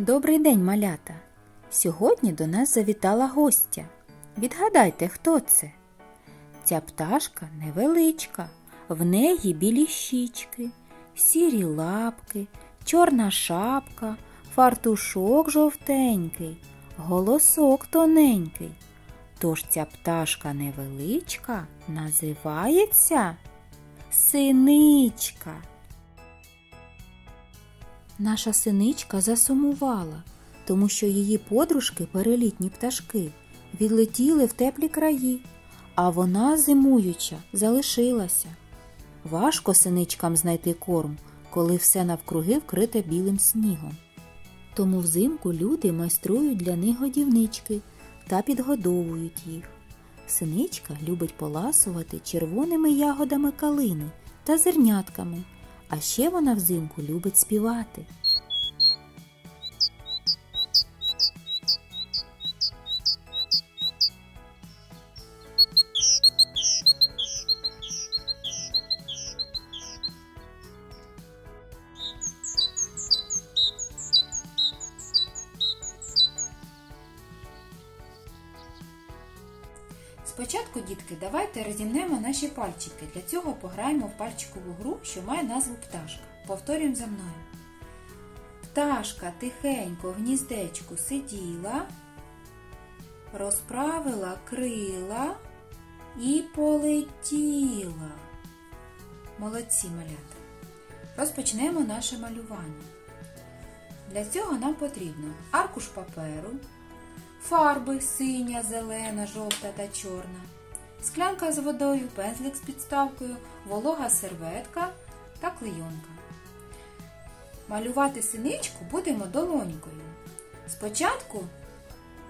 Добрий день, малята! Сьогодні до нас завітала гостя. Відгадайте, хто це? Ця пташка невеличка, в неї білі щічки, сірі лапки, чорна шапка, фартушок жовтенький, голосок тоненький. Тож ця пташка невеличка називається синичка. Наша синичка засумувала, тому що її подружки, перелітні пташки, відлетіли в теплі краї, а вона, зимуюча, залишилася. Важко синичкам знайти корм, коли все навкруги вкрите білим снігом. Тому взимку люди майструють для них годівнички та підгодовують їх. Синичка любить поласувати червоними ягодами калини та зернятками, а ще вона взимку любить співати. Спочатку, дітки, давайте розімнемо наші пальчики. Для цього пограємо в пальчикову гру, що має назву пташка. Повторюємо за мною. Пташка тихенько в гніздечку сиділа, розправила крила і полетіла. Молодці малята. Розпочнемо наше малювання. Для цього нам потрібно аркуш паперу, фарби синя, зелена, жовта та чорна, склянка з водою, пензлик з підставкою, волога серветка та клейонка. Малювати синичку будемо долонькою. Спочатку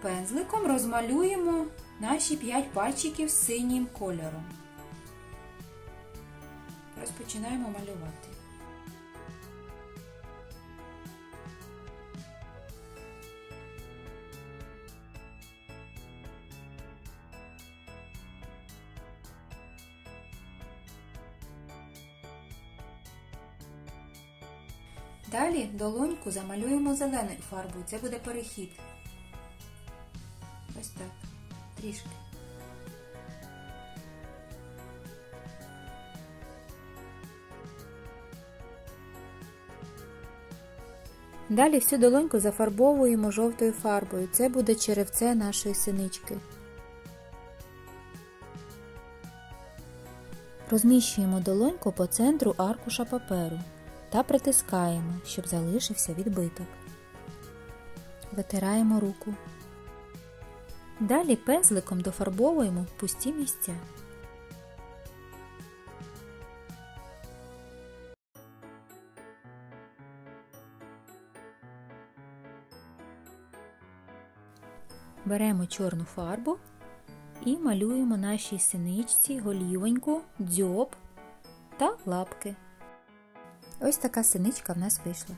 пензликом розмалюємо наші 5 пальчиків синім кольором. Розпочинаємо малювати. Далі долоньку замалюємо зеленою фарбою. Це буде перехід. Ось так. Трішки. Далі всю долоньку зафарбовуємо жовтою фарбою. Це буде черевце нашої синички. Розміщуємо долоньку по центру аркуша паперу та притискаємо, щоб залишився відбиток. Витираємо руку. Далі пензликом дофарбовуємо пусті місця. Беремо чорну фарбу і малюємо нашій синичці голівоньку, дзьоб та лапки. Ось така синичка в нас вийшла.